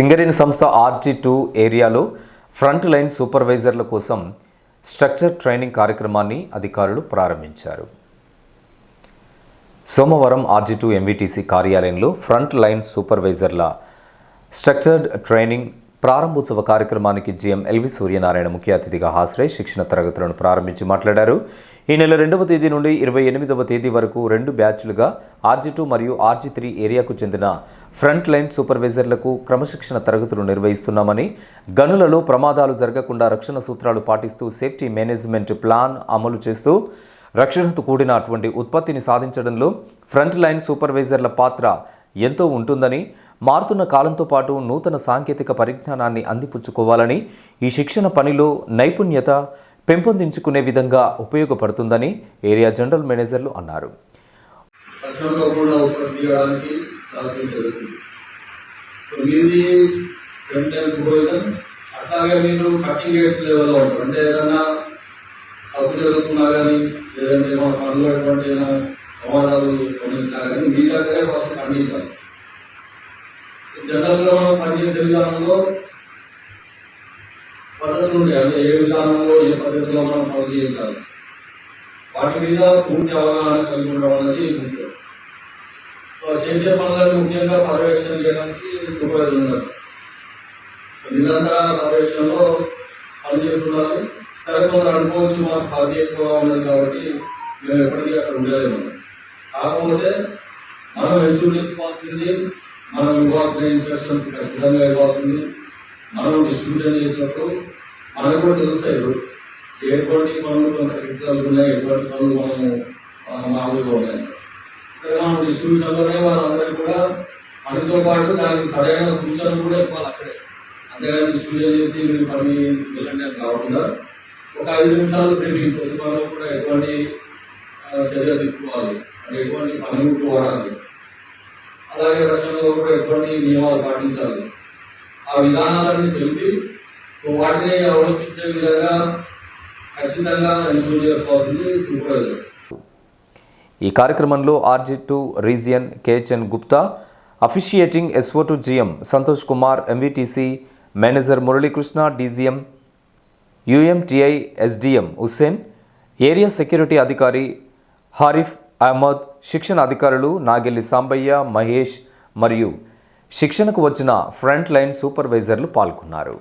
సింగరేణి సంస్థ RG two ఏరియాలో front line సూపర్వైజర్ల కోసం స్ట్రక్చర్ ట్రైనింగ్ కార్యక్రమాన్ని అధికారులు ప్రారంభించారు. సోమవారం ఆర్జీ టూ ఎంవీటీసీ కార్యాలయంలో ఫ్రంట్ లైన్ సూపర్వైజర్ల స్ట్రక్చర్డ్ ట్రైనింగ్ ప్రారంభోత్సవ కార్యక్రమానికి జీఎం ఎల్వి సూర్యనారాయణ ముఖ్య అతిథిగా హాజరై శిక్షణ తరగతులను ప్రారంభించి మాట్లాడారు. ఈ నెల రెండవ తేదీ నుండి ఇరవై ఎనిమిదవ తేదీ వరకు రెండు బ్యాచ్లుగా ఆర్జీ టూ మరియు ఆర్జీ త్రీ ఏరియాకు చెందిన ఫ్రంట్ లైన్ సూపర్వైజర్లకు క్రమశిక్షణ తరగతులు నిర్వహిస్తున్నామని గనులలో ప్రమాదాలు జరగకుండా రక్షణ సూత్రాలు పాటిస్తూ సేఫ్టీ మేనేజ్మెంట్ ప్లాన్ అమలు చేస్తూ రక్షణతో కూడిన అటువంటి ఉత్పత్తిని సాధించడంలో ఫ్రంట్ లైన్ సూపర్వైజర్ల పాత్ర ఎంతో ఉంటుందని మారుతున్న కాలంతో పాటు నూతన సాంకేతిక పరిజ్ఞానాన్ని అందిపుచ్చుకోవాలని ఈ శిక్షణ పనిలో నైపుణ్యత పెంపొందించుకునే విధంగా ఉపయోగపడుతుందని ఏరియా జనరల్ మేనేజర్లు అన్నారు. అట్లాగే మీరు కటింగ్ ఎడ్జ్ లెవెల్లో ఉంటారు. అంటే ఏదైనా తప్పు జరుగుతున్నా కానీ లేదంటే మన పనులు అటువంటి ఏదైనా ప్రమాదాలు గమనించినా కానీ మీ దగ్గరే ఫస్ట్ ఖండించాలి జనరల్గా మనం పనిచేసే విధానంలో పద్ధతులు ఉంటాయి అంటే ఏ విధానంలో ఏ పద్ధతిలో మనం పనులు చేయించాలి వాటి మీద పూర్తి అవగాహన కలిగి ఉండడం అనేది ముఖ్యం. సో చేసే పనులను ముఖ్యంగా పర్యవేక్షణ చేయడానికి సూపర్వైజర్ ఉన్నారు. నిరంతర పర్యవేక్షణలో పనిచేస్తున్నారు సరే కొందరు అనుకోవచ్చు మాకు పది ఎక్కువగా ఉన్నది కాబట్టి మేము ఎప్పటికీ అక్కడ ఉండలేము. కాకపోతే మనం ఎస్యూర్ చేసుకోవాల్సింది మనం ఇవ్వాల్సిన ఇన్స్ట్రక్షన్స్ ఖచ్చితంగా ఇవ్వాల్సింది. మనం డిస్ట్రిబ్యూషన్ చేసినప్పుడు మనకు కూడా తెలుస్తాయి ఎటువంటి పనులు కొంత క్రిటికల్ ఉన్నాయి ఎటువంటి పనులు మనం ఆ, మామూలుగా ఉన్నాయి. సరే మనం డిస్ట్రిబ్యూషన్లోనే వాళ్ళందరికీ కూడా మనతో పాటు దానికి సరైన సూచనలు కూడా ఇవ్వాలి అక్కడే. అంతేగాని డిస్ట్రిబ్యూషన్ చేసి మీరు పని వెళ్ళండి అని కాకుండా ఒక ఐదు నిమిషాలు బ్రీఫింగ్ ప్రతి పనులు కూడా ఎటువంటి చర్య తీసుకోవాలి. అంటే ఎటువంటి పనిముట్లు వాడాలి. అలాగే రక్షణలో కూడా ఎటువంటి నియమాలు పాటించాలి. ఆ విధానాలన్నీ తెలిపి వాటిని అవలంబించే విధంగా ఖచ్చితంగా ఎన్షూర్ చేసుకోవాల్సింది సూపర్వైజర్ ఈ కార్యక్రమంలో RG two region KHN Gupta officiating SO to GM Santosh Kumar MVTC manager Muralikrishna DGM UMTI SDM Hussain area security అధికారి హారిఫ్ అహ్మద్ శిక్షణ అధికారులు నాగెల్లి సాంబయ్య మహేష్ మరియు శిక్షణకు వచ్చిన ఫ్రంట్ లైన్ సూపర్వైజర్లు పాల్గొన్నారు.